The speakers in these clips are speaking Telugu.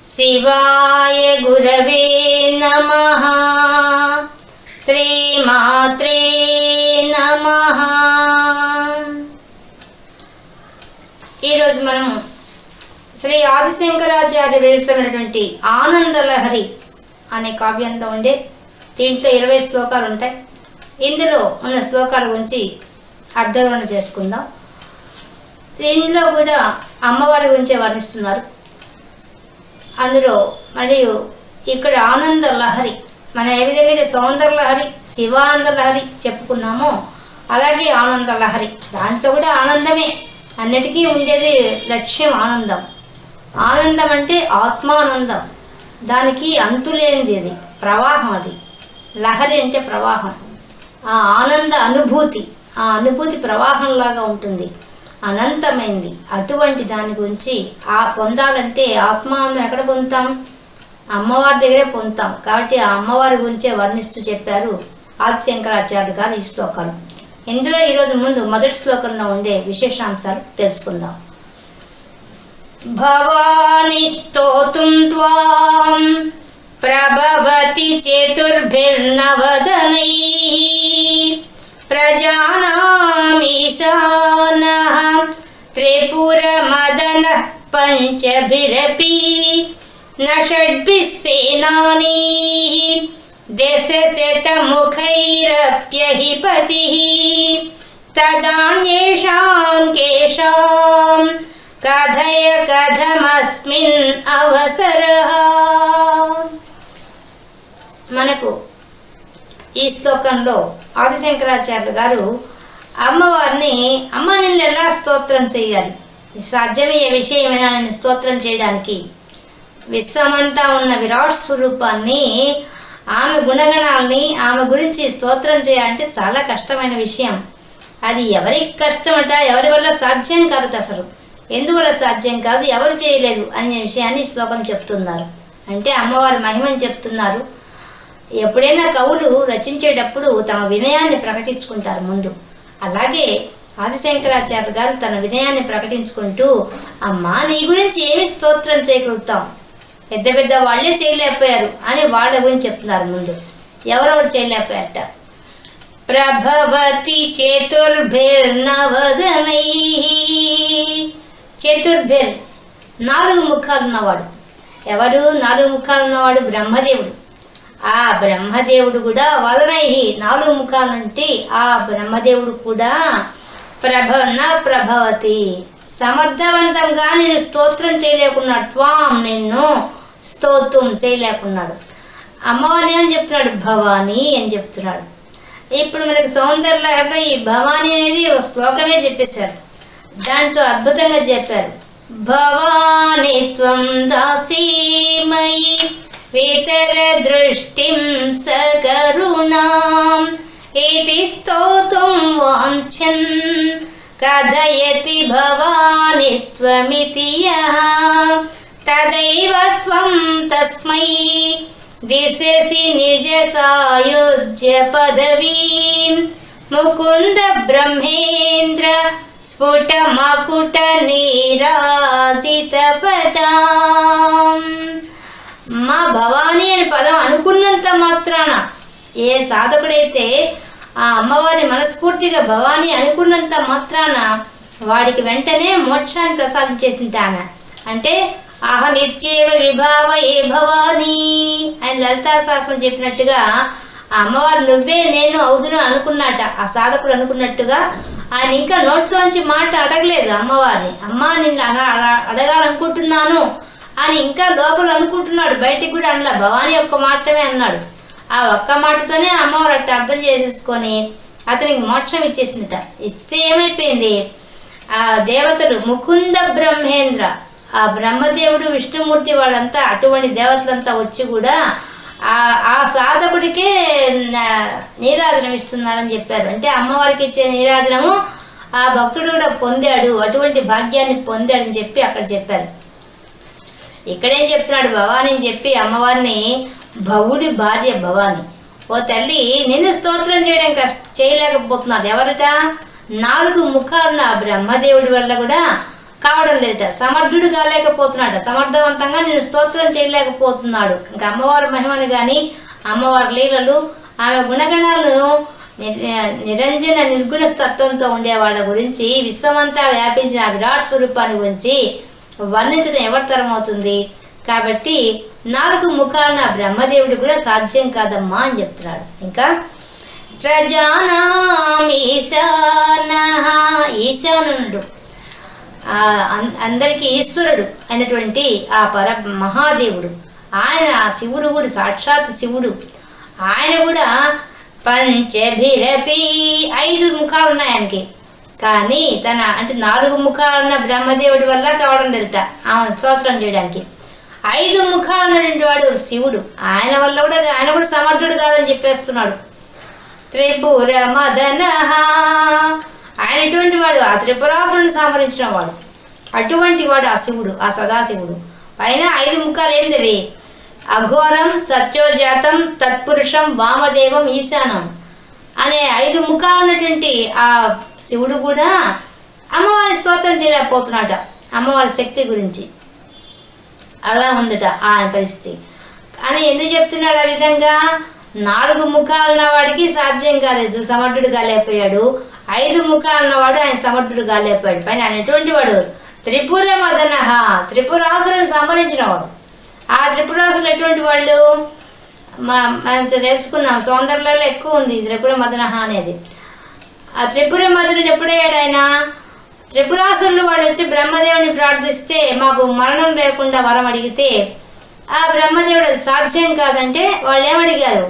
శివాయ గురవే నమ శ్రీమాత్రే నమ ఈరోజు మనం శ్రీ ఆదిశంకరాచార్య విరచితమైనటువంటి ఆనందలహరి అనే కావ్యంలో ఉండే దీంట్లో ఇరవై శ్లోకాలు ఉంటాయి. ఇందులో ఉన్న శ్లోకాల గురించి అర్థవివరణ చేసుకుందాం. దీనిలో కూడా అమ్మవారి గురించే వర్ణిస్తున్నారు. అందులో మరియు ఇక్కడ ఆనంద లహరి మనం ఏ విధంగా అయితే సౌందర్య లహరి శివానంద లహరి చెప్పుకున్నామో అలాగే ఆనంద లహరి. దాంట్లో కూడా ఆనందమే. అన్నిటికీ ఉండేది లక్ష్యం ఆనందం. ఆనందం అంటే ఆత్మానందం. దానికి అంతులేనిది అది. ప్రవాహం అది. లహరి అంటే ప్రవాహం. ఆ ఆనంద అనుభూతి ఆ అనుభూతి ప్రవాహంలాగా ఉంటుంది. అనంతమైంది. అటువంటి దాని గురించి ఆ పొందాలంటే ఆత్మానందం ఎక్కడ పొందుతాం? అమ్మవారి దగ్గరే పొందుతాం. కాబట్టి ఆ అమ్మవారి గురించే వర్ణిస్తూ చెప్పారు ఆదిశంకరాచార్యులు గారు ఈ శ్లోకాలు. ఇందులో ఈరోజు ముందు మొదటి శ్లోకంలో ఉండే విశేషాంశాలు తెలుసుకుందాం. భవాని స్తోతుం త్వాం प्रभवति चतुर्भिर्नवदनैः। प्रजानामीशानां त्रिपुरमदनः पञ्चभिरपि। न षड्भिः सेनानीः। देशशतमुखैरप्यहिपतिः तदान्येषां केषां अवसरः। మనకు ఈ శ్లోకంలో ఆదిశంకరాచార్యులు గారు అమ్మవారిని అమ్మ నిన్ను ఎలా స్తోత్రం చేయాలి? సాధ్యమయ్యే విషయమైనా నేను స్తోత్రం చేయడానికి విశ్వమంతా ఉన్న విరాట్ స్వరూపాన్ని ఆమె గుణగణాలని ఆమె గురించి స్తోత్రం చేయాలంటే చాలా కష్టమైన విషయం. అది ఎవరికి కష్టమట ఎవరి వల్ల సాధ్యం కాదు అసలు. ఎందువల్ల సాధ్యం కాదు ఎవరు చేయలేదు అనే విషయాన్ని ఈ శ్లోకం చెప్తున్నారు. అంటే అమ్మవారి మహిమని చెప్తున్నారు. ఎప్పుడైనా కవులు రచించేటప్పుడు తమ వినయాన్ని ప్రకటించుకుంటారు ముందు. అలాగే ఆదిశంకరాచార్య గారు తన వినయాన్ని ప్రకటించుకుంటూ అమ్మా నీ గురించి ఏమి స్తోత్రం చేయగలుగుతాం? పెద్ద పెద్ద వాళ్ళే చేయలేకపోయారు అని వాళ్ళ గురించి చెప్తున్నారు ముందు. ఎవరెవరు చేయలేకపోయారట? ప్రభవతి చతుర్భిర్నవదనై. చతుర్భిర్ నాలుగు ముఖాలు ఉన్నవాడు ఎవరు? నాలుగు ముఖాలు ఉన్నవాడు బ్రహ్మదేవుడు. ఆ బ్రహ్మదేవుడు కూడా వలనై నాలుగు ముఖాలుంటే ఆ బ్రహ్మదేవుడు కూడా ప్రభన ప్రభవతి. సమర్థవంతంగా నేను స్తోత్రం చేయలేకున్నాడు త్వాం నిన్ను స్తోత్రం చేయలేకున్నాడు. అమ్మవారిని ఏమని చెప్తున్నాడు? భవానీ అని చెప్తున్నాడు. ఇప్పుడు మనకు సౌందర్యంలో ఈ భవానీ అనేది ఒక శ్లోకమే చెప్పేశారు. దాంట్లో అద్భుతంగా చెప్పారు. భవాని త్వం దాసీమయి वितरदृष्टिं स करुणाम् इति स्तोतुं वाञ्छन्। कथयति भवानि त्वमिति यः। तदैव त्वं तस्मै दिशसि निजसायुज्य पदवीं। मुकुन्द ब्रह्मेन्द्र स्फुटमकुटनीराजितपदा। భవానీ అనే పదం అనుకున్నంత మాత్రాన ఏ సాధకుడైతే ఆ అమ్మవారిని మనస్ఫూర్తిగా భవానీ అనుకున్నంత మాత్రాన వాడికి వెంటనే మోక్షాన్ని ప్రసాదించేసింది ఆమె. అంటే అహమిత్యేవ విభావ ఏ భవానీ అని లలితా శాస్త్రం చెప్పినట్టుగా ఆ అమ్మవారు నువ్వే నేను అవుదును అనుకున్నట్ట ఆ సాధకుడు అనుకున్నట్టుగా ఆయన ఇంకా నోట్లోంచి మాట అడగలేదు అమ్మవారిని. అమ్మ నిన్ను అడగాలనుకుంటున్నాను. అని ఇంకా లోపల అనుకుంటున్నాడు. బయటికి కూడా అనలా. భవానీ ఒక్క మాటమే అన్నాడు. ఆ ఒక్క మాటతోనే అమ్మవారు అట్ట అర్థం చేసేసుకొని అతనికి మోక్షం ఇచ్చేసిందట. ఇస్తే ఏమైపోయింది? ఆ దేవతలు ముకుంద బ్రహ్మేంద్ర ఆ బ్రహ్మదేవుడు విష్ణుమూర్తి వాళ్ళంతా అటువంటి దేవతలంతా వచ్చి కూడా ఆ ఆ సాధకుడికే నీరాజనం ఇస్తున్నారని చెప్పారు. అంటే అమ్మవారికి ఇచ్చే నీరాజనము ఆ భక్తుడు కూడా పొందాడు అటువంటి భాగ్యాన్ని పొందాడని చెప్పి అక్కడ చెప్పారు. ఇక్కడేం చెప్తున్నాడు భవాని అని చెప్పి అమ్మవారిని భవుడి భార్య భవాని ఓ తల్లి నిన్ను స్తోత్రం చేయడం కష్ట చేయలేకపోతున్నాడు ఎవరట? నాలుగు ముఖాలున్న బ్రహ్మదేవుడి వల్ల కూడా కావడం లేదట. సమర్థుడు కాలేకపోతున్నాడు సమర్థవంతంగా నేను స్తోత్రం చేయలేకపోతున్నాడు. ఇంకా అమ్మవారి మహిమను కానీ అమ్మవారి లీలలు ఆమె గుణగణాలను నిరంజన నిర్గుణ తత్వంతో ఉండే వాళ్ళ గురించి విశ్వమంతా వ్యాపించిన ఆ విరాట్ స్వరూపాన్ని గురించి వర్ణించడం ఎవరి తరం అవుతుంది కాబట్టి నాలుగు ముఖాలన బ్రహ్మదేవుడు కూడా సాధ్యం కాదమ్మా అని చెప్తున్నాడు. ఇంకా? ప్రజానాం ఈశాన ఈశానుడు అందరికీ ఈశ్వరుడు అయినటువంటి ఆ పర మహాదేవుడు. ఆయన ఆ శివుడు కూడా సాక్షాత్ శివుడు. ఆయన కూడా పంచభిరపి ఐదు ముఖాలు ఉన్నాయి ఆయనకి. కానీ తన అంటే నాలుగు ముఖాలున్న బ్రహ్మదేవుడి వల్ల కావడం లేదుట ఆమె స్తోత్రం చేయడానికి. ఐదు ముఖాలు ఉన్నటువంటి వాడు శివుడు. ఆయన వల్ల కూడా ఆయన కూడా సమర్థుడు కాదని చెప్పేస్తున్నాడు. త్రిపుర మదన ఆయన ఎటువంటి వాడు ఆ త్రిపురాసురుని సంహరించిన వాడు. అటువంటి వాడు ఆ శివుడు ఆ సదాశివుడు. పైన ఐదు ముఖాలు ఏంటివి? అఘోరం సత్యోజాతం తత్పురుషం వామదేవం ఈశానం. అనే ఐదు ముఖాలు ఉన్నటువంటి ఆ శివుడు కూడా అమ్మవారి స్తోత్రం చేయలేకపోతున్నాట అమ్మవారి శక్తి గురించి. అలా ఉందట ఆయన పరిస్థితి. అని ఎందుకు చెప్తున్నాడు ఆ విధంగా? నాలుగు ముఖాలున్న వాడికి సాధ్యం కాలేదు. సమర్థుడు కాలేకపోయాడు. ఐదు ముఖాలున్న వాడు ఆయన సమర్థుడు కాలేకపోయాడు. పైన ఆయన ఎటువంటి వాడు త్రిపుర మదన త్రిపురాసులను సంహరించిన వాడు ఆ త్రిపురాసులు ఎటువంటి వాళ్ళు? మా మనం తెలుసుకున్నాం సౌందర్యలలో ఎక్కువ ఉంది. త్రిపుర మదనహ అనేది. ఆ త్రిపుర మధురుడు ఎప్పుడయ్యాడు ఆయన త్రిపురాసురులు వాళ్ళు వచ్చి బ్రహ్మదేవుని ప్రార్థిస్తే మాకు మరణం లేకుండా వరం అడిగితే ఆ బ్రహ్మదేవుడు అది సాధ్యం కాదంటే వాళ్ళు ఏమడిగారు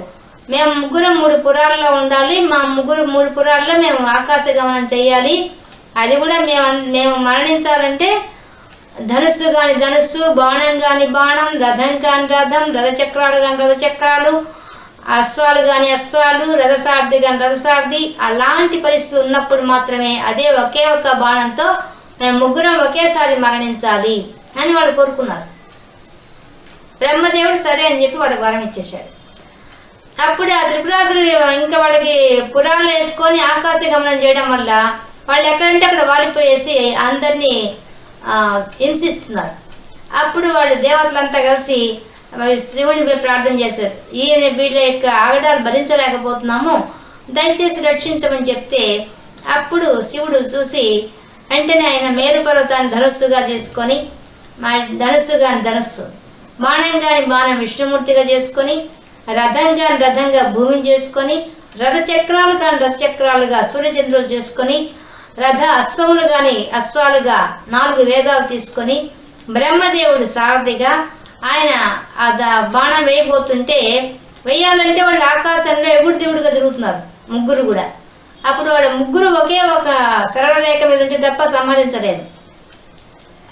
మేము ముగ్గురం మూడు పురాల్లో ఉండాలి. మా ముగ్గురు మూడు పురాల్లో మేము ఆకాశ గమనం చేయాలి అది కూడా మేము అన్- మేము మరణించాలంటే ధనుస్సు కాని ధనుస్సు బాణం కాని బాణం రథం కాని రథం రథచక్రాలు కాని రథచక్రాలు అశ్వాలు కాని అశ్వాలు రథసార్థి కాని రథసార్థి అలాంటి పరిస్థితులు ఉన్నప్పుడు మాత్రమే అదే ఒకే ఒక్క బాణంతో మేము ముగ్గురం ఒకేసారి మరణించాలి అని వాళ్ళు కోరుకున్నారు. బ్రహ్మదేవుడు సరే అని చెప్పి వాళ్ళకి వరం ఇచ్చేశాడు అప్పుడు ఆ త్రిపురాసులు ఇంకా వాళ్ళకి పురాణాలు వేసుకొని ఆకాశ గమనం చేయడం వల్ల వాళ్ళు ఎక్కడంటే అక్కడ వాలిపోయేసి అందరినీ హింసిస్తున్నారు. అప్పుడు వాళ్ళు దేవతలంతా కలిసి మరి శివుని పోయి ప్రార్థన చేశారు. ఈయన వీళ్ళ యొక్క ఆగడాలు భరించలేకపోతున్నాము. దయచేసి రక్షించమని చెప్తే అప్పుడు శివుడు చూసి వెంటనే ఆయన మేరు పర్వతాన్ని ధనస్సుగా చేసుకొని మా ధనుస్సు కాని ధనస్సు బాణం బాణం విష్ణుమూర్తిగా చేసుకొని రథంగా రథంగా భూమిని చేసుకొని రథచక్రాలు కాని రథ సూర్యచంద్రులు చేసుకొని రథ అశ్వములు గాని అశ్వాలుగా నాలుగు వేదాలు తీసుకొని బ్రహ్మదేవుడు సారథిగా ఆయన ఆ ద- బాణం వేయబోతుంటే వేయాలంటే వాళ్ళు ఆకాశంలో ఎగుడు దేవుడుగా తిరుగుతున్నారు ముగ్గురు కూడా. అప్పుడు వాడు ముగ్గురు ఒకే ఒక సరళ రేఖ మీద ఉంటే తప్ప సంహరించలేదు.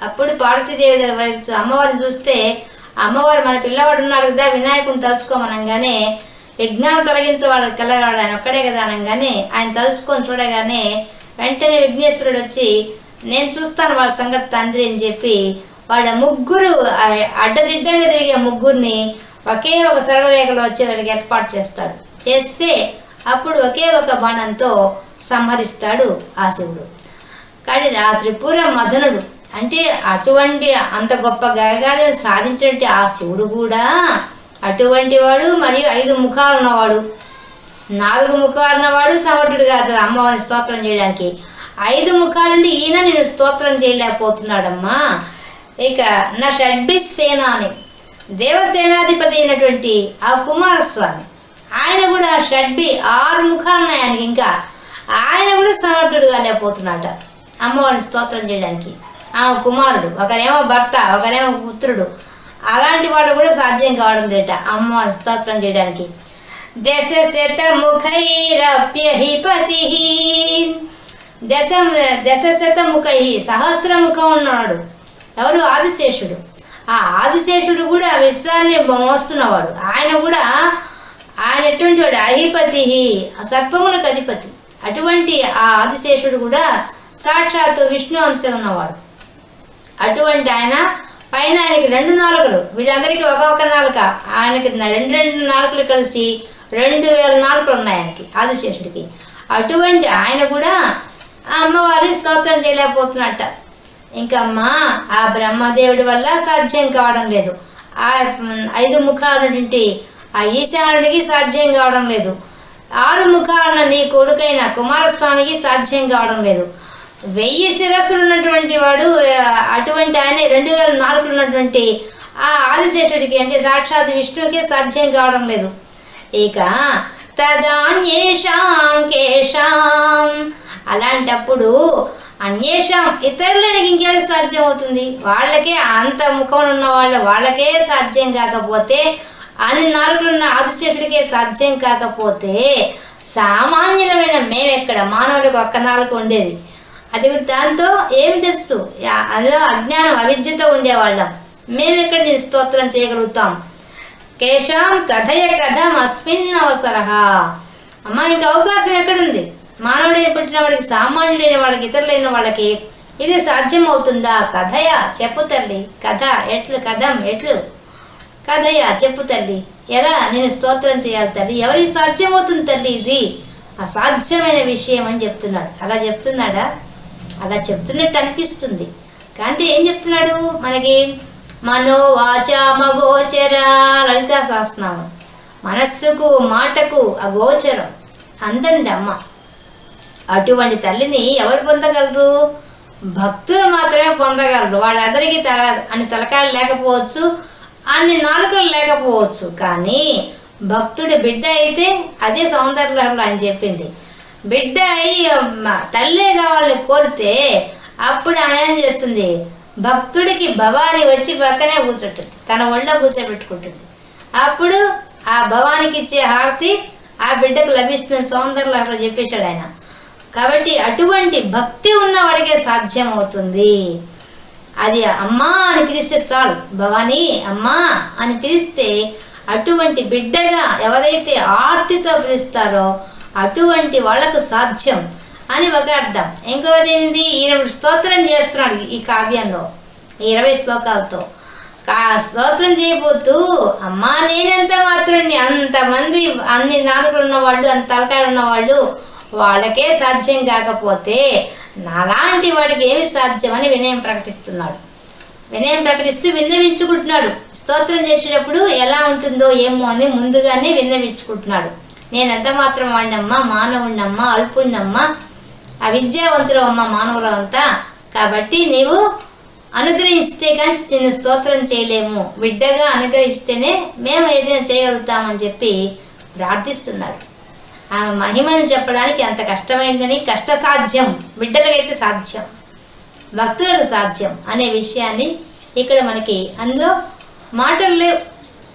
అప్పుడు పార్వతీదేవి వైపు చూ- అమ్మవారిని చూస్తే అమ్మవారు మన పిల్లవాడు ఉన్నాడు కదా వినాయకుడిని తలుచుకోమనగానే విజ్ఞానం తొలగించేవాడు కలగాడు ఆయన ఒక్కడే కదా అనగానే ఆయన తలుచుకొని చూడగానే వెంటనే విఘ్నేశ్వరుడు వచ్చి నేను చూస్తాను వాళ్ళ సంగతి తండ్రి అని చెప్పి వాళ్ళ ముగ్గురు అడ్డదిడ్డంగా తిరిగే ముగ్గురిని ఒకే ఒక సరళరేఖలో రేఖలో ఏర్పాటు చేస్తాడు చేస్తే అప్పుడు ఒకే ఒక బాణంతో సంహరిస్తాడు ఆ శివుడు. కానీ ఆ త్రిపుర మదనుడు అంటే అటువంటి అంత గొప్ప గయగాలను సాధించినట్టు ఆ శివుడు కూడా అటువంటి వాడు మరియు ఐదు ముఖాలు ఉన్నవాడు నాలుగు ముఖాలు ఉన్నవాడు సవటుడు కాదు. అమ్మవారిని స్తోత్రం చేయడానికి. ఐదు ముఖాలుండి ఈయన నేను స్తోత్రం చేయలేకపోతున్నాడమ్మా. ఇక నా షడ్బిస్ సేనాని. దేవసేనాధిపతి అయినటువంటి ఆ కుమారస్వామి. ఆయన కూడా షడ్బి ఆరు ముఖాలు ఉన్నాయి ఆయనకి ఇంకా ఆయన కూడా సమర్థుడు లేకపోతున్నాట అమ్మవారిని స్తోత్రం చేయడానికి. ఆమె కుమారుడు ఒకరేమో భర్త ఒకరేమో పుత్రుడు. అలాంటి వాడు కూడా సాధ్యం కావడం లేట అమ్మవారిని స్తోత్రం చేయడానికి. దశ శత ముఖైరప్యహిపతి దశ దశ ముఖై సహస్రముఖం ఉన్నాడు ఎవరు? ఆదిశేషుడు. ఆ ఆదిశేషుడు కూడా విశ్వాన్ని మోస్తున్నవాడు. ఆయన కూడా ఆయన ఎటువంటి వాడు అధిపతి సర్పములకు అధిపతి. అటువంటి ఆ ఆదిశేషుడు కూడా సాక్షాత్తు విష్ణు అంశం ఉన్నవాడు. అటువంటి ఆయన పైన ఆయనకి రెండు నాలుకలు. వీళ్ళందరికీ ఒక ఒక నాలుక. ఆయనకి రెండు రెండు నాలుకలు కలిసి రెండు వేల నాలుగులు ఉన్నాయి ఆయనకి ఆదిశేషుడికి. అటువంటి ఆయన కూడా ఆ అమ్మవారిని స్తోత్రం చేయలేకపోతున్నట్ట. ఇంకా అమ్మా ఆ బ్రహ్మదేవుడి వల్ల సాధ్యం కావడం లేదు. ఆ ఐదు ముఖాలుంటి ఆ ఈశానుడికి సాధ్యం కావడం లేదు. ఆరు ముఖాలను నీ కొడుకైన కుమారస్వామికి సాధ్యం కావడం లేదు. వెయ్యి శిరస్సులు ఉన్నటువంటి వాడు అటువంటి ఆయన రెండు వేల నాలుగులు ఉన్నటువంటి ఆ ఆదిశేషుడికి అంటే సాక్షాత్ విష్ణువుకి సాధ్యం కావడం లేదు. ఇక తదాన్యేషాం కేషాం. అలాంటప్పుడు అన్యేషాం ఇతరులకి ఇంకేది సాధ్యం అవుతుంది వాళ్ళకే అంత ముఖం ఉన్న వాళ్ళ వాళ్ళకే సాధ్యం కాకపోతే అని నాలుగులున్న ఆదిశేషుడికే సాధ్యం కాకపోతే సామాన్యులమైన ఎక్కడ మానవులకు ఒక్క నాలుగు ఉండేది. అది దాంతో ఏం తెస్తూ అందులో అజ్ఞానం అవిద్యతో ఉండేవాళ్ళం. మేమెక్కడ నేను స్తోత్రం చేయగలుగుతాం? కేశాం కథయ కథం అస్మిన్ అమ్మా ఇంకా అవకాశం ఎక్కడుంది? మానవుడైన పుట్టిన వాడికి సామాన్యుడైన వాళ్ళకి ఇతరులైన వాళ్ళకి ఇది సాధ్యం అవుతుందా కథయ చెప్పు తల్లి. కథ ఎట్లు? కథం ఎట్లు? కథయ చెప్పు తల్లి. ఎలా? నేను స్తోత్రం చేయాలి తల్లి. ఎవరికి సాధ్యం అవుతుంది తల్లి ఇది? అసాధ్యమైన విషయం అని చెప్తున్నాడు. అలా చెప్తున్నాడా? అలా చెప్తున్నట్టు అనిపిస్తుంది. కానీ ఏం చెప్తున్నాడు? మనకి మనో మగు లలితా చేస్తున్నాము మనస్సుకు మాటకు అగోచరం. అందంది అమ్మ. అటువంటి తల్లిని ఎవరు పొందగలరు? భక్తులు మాత్రమే పొందగలరు. వాళ్ళందరికీ తల అని తలకాయలు లేకపోవచ్చు అన్ని నాలుకలు లేకపోవచ్చు. కానీ భక్తుడి బిడ్డ అయితే అదే సౌందర్యంలో అని చెప్పింది. బిడ్డ అయి తల్లే కావాలని కోరితే అప్పుడు ఆమె ఏం చేస్తుంది? భక్తుడికి భవాని వచ్చి పక్కనే కూర్చుంటుంది. తన ఒళ్ళో కూర్చోబెట్టుకుంటుంది. అప్పుడు ఆ భవానికి ఇచ్చే హారతి ఆ బిడ్డకు లభిస్తుంది. అట్లా చెప్పేశాడు ఆయన. కాబట్టి అటువంటి భక్తి ఉన్నవాడికే సాధ్యం అవుతుంది అది అమ్మా అని పిలిస్తే చాలు. భవానీ అమ్మా అని పిలిస్తే అటువంటి బిడ్డగా ఎవరైతే ఆర్తితో పిలుస్తారో అటువంటి వాళ్ళకు సాధ్యం అని ఒక అర్థం. ఇంకోది ఏంది? ఈయన స్తోత్రం చేస్తున్నాడు ఈ కావ్యంలో ఇరవై శ్లోకాలతో. కా స్తోత్రం చేయబోతూ అమ్మా నేనెంత మాత్రం అంతమంది అన్ని నాలుగులు ఉన్నవాళ్ళు అంత తలకాయలు ఉన్నవాళ్ళు వాళ్ళకే సాధ్యం కాకపోతే నాలాంటి వాడికి ఏమి సాధ్యం అని వినయం ప్రకటిస్తున్నాడు. వినయం ప్రకటిస్తూ విన్నవించుకుంటున్నాడు. స్తోత్రం చేసేటప్పుడు ఎలా ఉంటుందో ఏమో అని ముందుగానే విన్నవించుకుంటున్నాడు. నేను ఎంత మాత్రం వాడినమ్మా మానవుణ్ణమ్మా అల్పుణ్ణమ్మా అవిద్యావంతులు అమ్మ మానవులంతా కాబట్టి నీవు అనుగ్రహిస్తే కానీ నేను స్తోత్రం చేయలేము. బిడ్డగా అనుగ్రహిస్తేనే మేము ఏదైనా చేయగలుగుతామని చెప్పి ప్రార్థిస్తున్నాడు ఆమె మహిమను చెప్పడానికి అంత కష్టమైందని కష్ట సాధ్యం బిడ్డలకైతే సాధ్యం భక్తులకు సాధ్యం అనే విషయాన్ని ఇక్కడ మనకి అందో మాటలు లేవు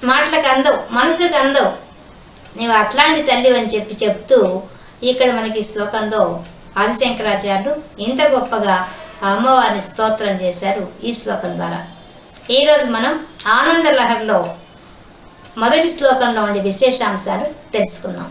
మాటలకు అందవు మనసుకు అందవు. నీవు అట్లాంటి తల్లి అని చెప్పి చెప్తూ ఇక్కడ మనకి శ్లోకంలో ఆదిశంకరాచార్యులు ఇంత గొప్పగా ఆ అమ్మవారిని స్తోత్రం చేశారు ఈ శ్లోకం ద్వారా. ఈరోజు మనం ఆనంద లహర్లో మొదటి శ్లోకంలో ఉండే విశేషాంశాలు తెలుసుకున్నాం